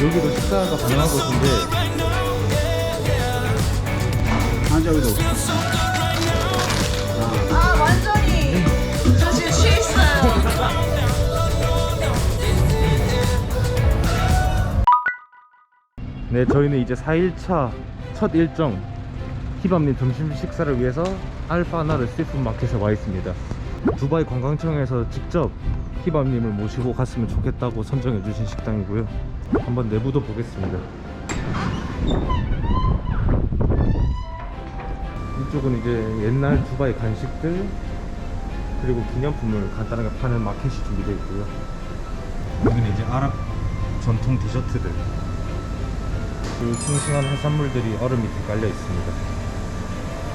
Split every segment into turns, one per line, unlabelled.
여기도 식사가 가능한 곳인데.
한자위도
아 완전히. 저 지금 쉬 있어요.
네 저희는 이제 4일차 첫 일정 히밤님 점심 식사를 위해서 알파나르 시푸드 마켓에 와 있습니다 두바이 관광청에서 직접 히밤님을 모시고 갔으면 좋겠다고 선정해 주신 식당이고요. 한번 내부도 보겠습니다. 이쪽은 이제 옛날 두바이 간식들 그리고 기념품을 간단하게 파는 마켓이 준비되어 있고요. 여기는 이제 아랍 전통 디저트들. 그 싱싱한 해산물들이 얼음 밑에 깔려 있습니다.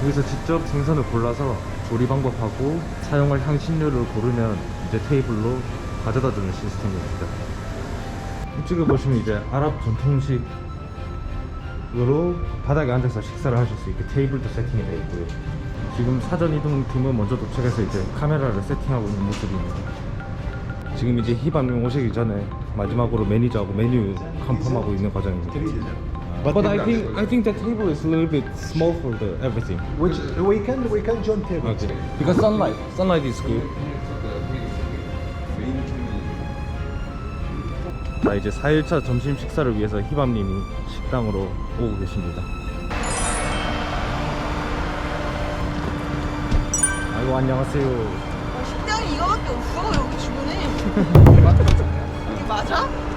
여기서 직접 생선을 골라서 조리 방법하고 사용할 향신료를 고르면 이제 테이블로 가져다 주는 시스템입니다. 이쪽에 보시면 이제 아랍 전통식으로 바닥에 앉아서 식사를 하실 수 있게 테이블도 세팅이 되어 있고요. 지금 사전 이동 팀은 먼저 도착해서 이제 카메라를 세팅하고 있는 모습입니다. 지금 이제 히밤님 오시기 전에 마지막으로 매니저하고 메뉴 컨펌하고 있는 과정입니다. But I think I think the table is a little bit small for the everything.
Which we can we can join table.
Okay. Because sunlight, sunlight is good. 자 이제 4일차 점심 식사를 위해서 히밤님이 식당으로 오고 계십니다. 아이고 안녕하세요.
어, 식당이 이거밖에 없어 여기 주변에. 이게 맞아?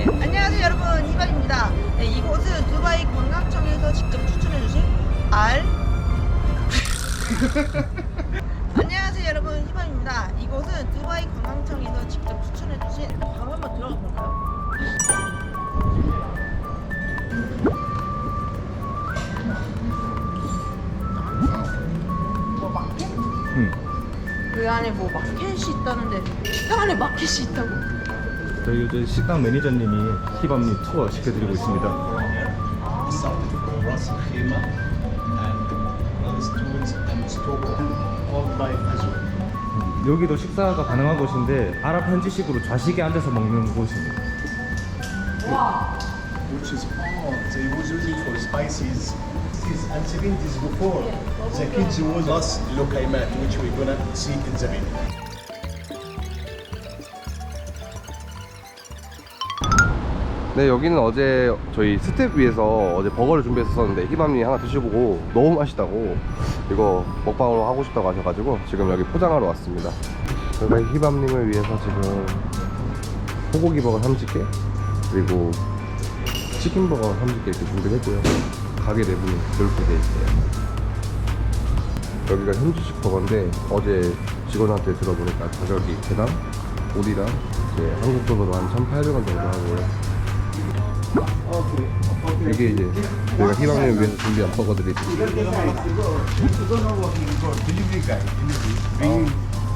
네, 안녕하세요 여러분 이반입니다. 네, 이곳은 두바이 관광청에서 직접 추천해주신 알. 안녕하세요 여러분 희반입니다. 이곳은 두바이 관광청에서 직접 추천해주신 방 한번 들어가 볼까요? 뭐 마켓?
음.
그 안에 뭐 마켓이 있다는데 식당 안에 마켓이 있다고?
저희 이제 식당 매니저님이 히밤님 투어 시켜드리고 있습니다.
Azul.
여기도 식사가 가능한 곳인데 아랍 현지식으로 좌식에 앉아서 먹는 곳입니다.
which is all they was using for spices. This and 70s before the kids was us lokaimat which we're gonna see in the video.
네 여기는 어제 저희 스텝 위에서 어제 버거를 준비했었는데 희밤이 하나 드셔보고 너무 맛있다고 이거 먹방으로 하고 싶다고 하셔가지고 지금 여기 포장하러 왔습니다. 저희가 희밤님을 위해서 지금 소고기 버거 30개 그리고 치킨 버거 30개 이렇게 준비를 했고요. 가게 내부는 이렇게 돼 있어요. 여기가 현지식 버거인데 어제 직원한테 들어보니까 가격이 개당 옷이랑 이제 한국 돈으로 한 1,800원 정도 하고요 이게 이제 저희가 희망을 위해서 준비한 버거들이
Delivery guy, delivery. Bring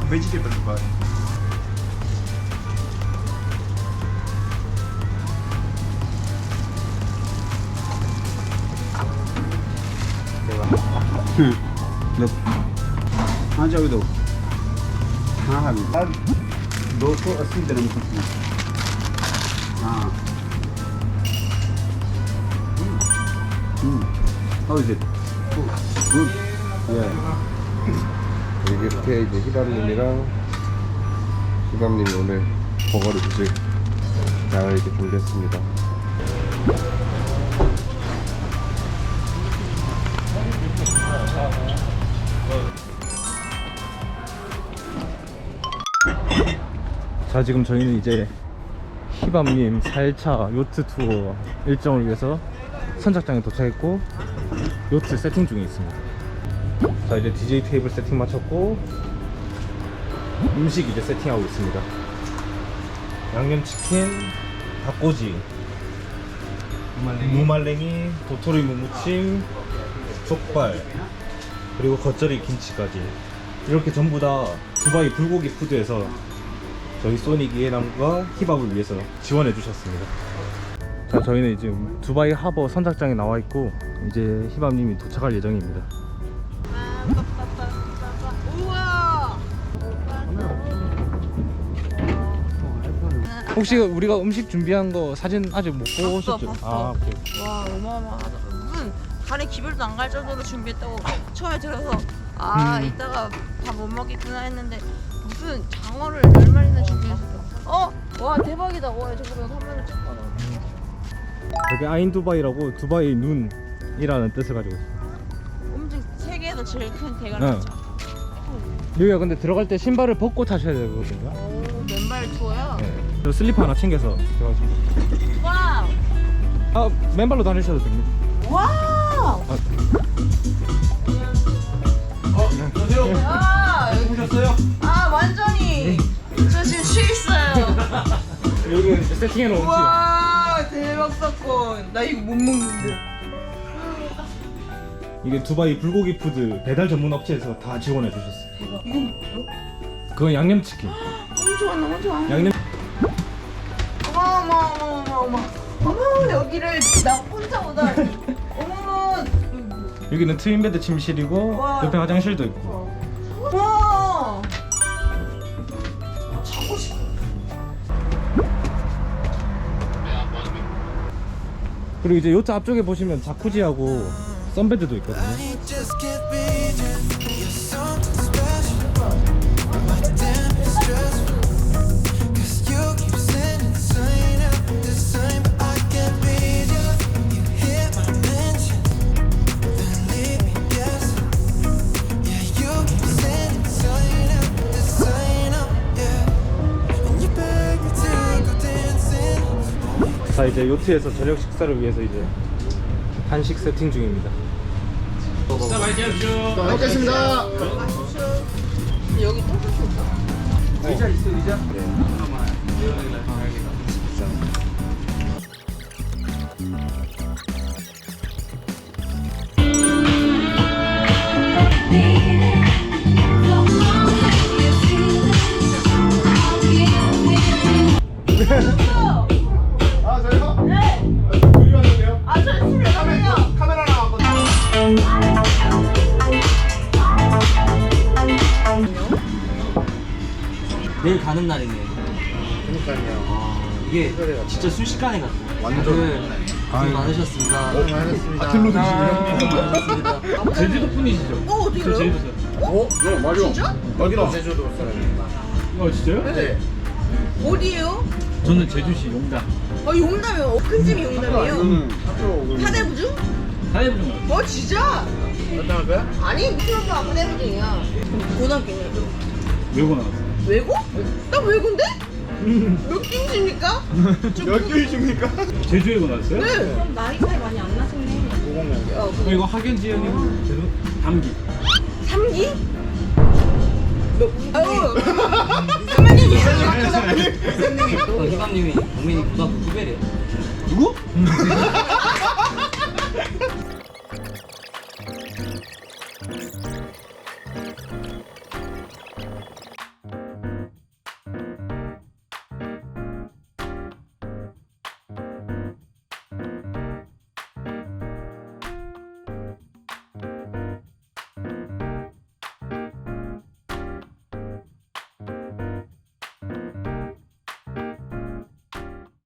vegetable bar. 한자위도 हाँ हाँ सर दो सौ अस्सी ग्राम की How is it? Good. Yeah.
이렇게 이제 희담님이랑 희담님이 오늘 버거를 드실 양을 이렇게 준비했습니다
자 지금 저희는 이제 히밤님 4일차 요트 투어 일정을 위해서 선착장에 도착했고 요트 세팅 중에 있습니다. 자 이제 DJ 테이블 세팅 마쳤고 음식 이제 세팅하고 있습니다. 양념치킨 닭꼬지 무말랭이 도토리 무무침 족발 그리고 겉절이 김치까지. 이렇게 전부 다 두바이 불고기 푸드에서 저희 소닉 이해남과 힙합을 위해서 지원해 주셨습니다. 자, 저희는 지금 두바이 하버 선착장에 나와 있고 이제 힙합님이 도착할 예정입니다.
우와!
혹시 우리가 음식 준비한 거 사진 아직 못
봤어,
오셨죠?
봤어.
아 오케이.
와 어마어마하다 무슨 간에 기별도 안 갈 정도로 준비했다고 처음에 들어서 아
음.
이따가 밥 못 먹겠구나 했는데 무슨 장어를 열 마리나 준비했어 어? 와 대박이다 와 저거 한 마리 찍거나
여기 아인 두바이라고 두바이 눈이라는 뜻을 가지고 있어요.
엄청 세계에서 제일 큰 대가리
네.
여기가 근데 들어갈 때 신발을 벗고 타셔야 되거든요.
오 맨발 투어야?
네. 저 슬리퍼 하나 챙겨서 들어가시면
와우
아 맨발로 다니셔도 됩니다.
와우 아 여기
오셨어요?
아 완전히 저 지금 취했어요
여기는 이제 세팅해 놓은 집.
와 대박 사건 나 이거 못 먹는데
이게 두바이 불고기 푸드 배달 전문 업체에서 다 지원해 주셨어요.
이건 뭐야?
그건 양념치킨.
너무 좋아 너무 좋아
양념
어머 어머 어머 어머 어머 여기를 나 혼자 오다니 어머
여기는 트윈 베드 침실이고
와.
옆에 화장실도 있고.
와
그리고 이제 요트 앞쪽에 보시면 자쿠지하고 썬베드도 있거든요. 이제 요트에서 저녁 식사를 위해서 이제 한식 세팅 중입니다.
먹겠습니다.
여기 또 있어
아
내일 가는 날이네. 그러니까요. 이게 진짜 순식간에 갔어. 완전. 고생 많으셨습니다.
많았습니다. 아틀로
많으셨습니다.
제주도 분이시죠?
어, 어디 그래요?
어? 네 맞아.
진짜?
여기다 제주도 사람입니다.
어 진짜요?
네.
어디에요?
저는 제주시 용담.
어, 용담이요. 어, 큰 집이 용담이에요.
저는 학교
사대부중?
사회부중
어, 진짜?
어떤 거야?
아니, 무슨 거 아무 대부중이야. 고등학교네.
외고 나왔어요.
외고? 나 외고인데? 몇 김치입니까?
몇 교이십니까?
제주외고 나왔어요?
네. 그럼 나이 차이 많이 안 나시네. 어,
어, 이거 학연 지연이고 제주
감기.
3기? 몇, 아유, 사모님이
또 희감님이 국민이 고등학교 후배래요.